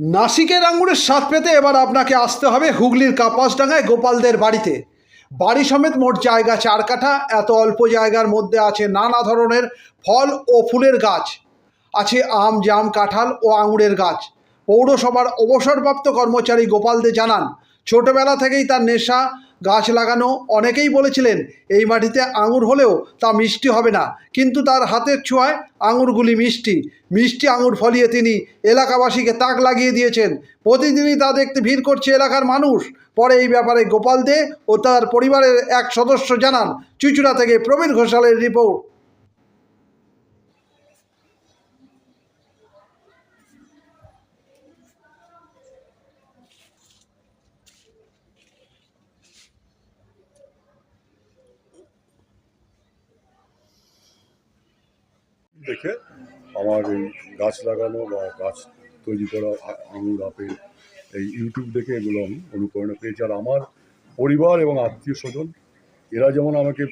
নাসিকের আঙুরের স্বাদ পেতে এবার আপনাকে আসতে হবে হুগলির কাপাসডাঙ্গায় গোপালদের বাড়িতে। বাড়ি সমেত মোট জায়গা চার কাঠা, এত অল্প জায়গার মধ্যে আছে নানা ধরনের ফল ও ফুলের গাছ। আছে আম, জাম, কাঁঠাল ও আঙুরের গাছ। পৌরসভার অবসরপ্রাপ্ত কর্মচারী গোপালদে জানান, ছোটবেলা থেকেই তার নেশা গাছ লাগানো অনেকেই বলেছিলেন, এই মাটিতে আঙুর হলেও তা মিষ্টি হবে না। কিন্তু তার হাতের ছোঁয়ায় আঙুরগুলি মিষ্টি। মিষ্টি আঙুর ফলিয়ে তিনি এলাকাবাসীকে তাক লাগিয়ে দিয়েছেন। প্রতিদিনই তা দেখতে ভিড় করছে এলাকার মানুষ। পরে এই ব্যাপারে গোপাল দে ও তার পরিবারের এক সদস্য জানান। চুচুড়া থেকে প্রবীণ ঘোষালের রিপোর্ট। দেখে আমার এই গাছ লাগানো বা গাছ তৈরি করা আঙুর আপেল এই ইউটিউব দেখে এগুলো আমি অনুপ্রেরণা পেয়েছি। আর আমার পরিবার এবং আত্মীয় স্বজন, এরা যেমন আমাকে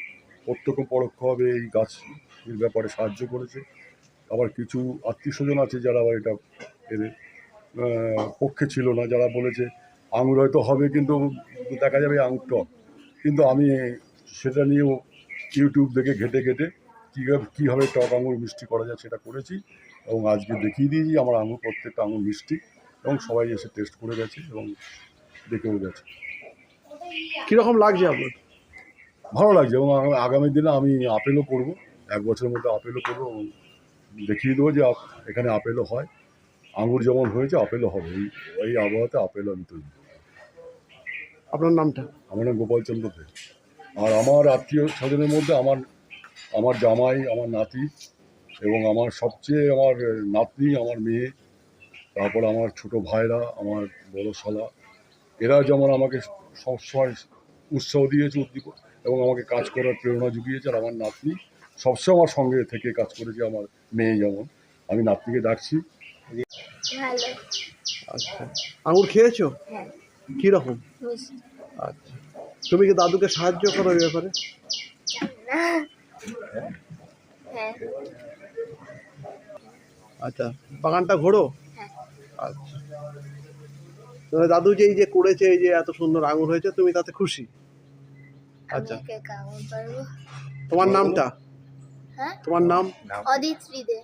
প্রত্যক্ষ পরোক্ষভাবে এই গাছের ব্যাপারে সাহায্য করেছে, আবার কিছু আত্মীয় স্বজন আছে যারা আবার এটা এদের পক্ষে ছিল না, যারা বলেছে আঙুর হয়তো হবে কিন্তু দেখা যাবে আঙুর টক কিন্তু আমি সেটা নিয়েও ইউটিউব দেখে ঘেটে ঘেটে কীভাবে কীভাবে টক আঙুর মিষ্টি করা যায় সেটা করেছি এবং আজকে দেখিয়ে দিয়েছি আমার আঙুর প্রত্যেকটা আঙুর মিষ্টি এবং সবাই এসে টেস্ট করে গেছে এবং দেখেও গেছে। কীরকম লাগছে আপনার? ভালো লাগছে এবং আগামী দিনে আমি আপেলও করব এক বছরের মধ্যে আপেলও করব এবং দেখিয়ে দেবো যে এখানে আপেলও হয় আঙুর যেমন হয়েছে আপেলও হবে এই এই আবহাওয়াতে আপেলও আমি তৈরি আপনার নামটা? আমার নাম গোপালচন্দ্র দে। আর আমার আত্মীয় স্বজনের মধ্যে আমার আমার জামাই আমার নাতি এবং আমার সবচেয়ে আমার নাতনি আমার মেয়ে তারপর আমার ছোট ভাইরা আমার বড় শালা। এরা যেমন আমাকে সবসময় উৎসাহ দিয়েছে উদ্দীপক এবং আমাকে কাজ করার প্রেরণা জুগিয়েছে। আর আমার নাতনি সবসময় আমার সঙ্গে থেকে কাজ করেছে আমার মেয়ে যেমন। আমি নাতনিকে ডাকছি। আচ্ছা। আঙুর খেয়েছো? হ্যাঁ। কীরকম? আচ্ছা। তুমি কি দাদুকে সাহায্য করো এই ব্যাপারে? না। আচ্ছা বাগানটা ঘোরো? হ্যাঁ। আচ্ছা। দাদু যে এই যে করেছে এই যে এত সুন্দর আঙুর হয়েছে তুমি তাতে খুশি? আচ্ছা। তোমার নামটা? হ্যাঁ? তোমার নাম? অদিত শ্রীদে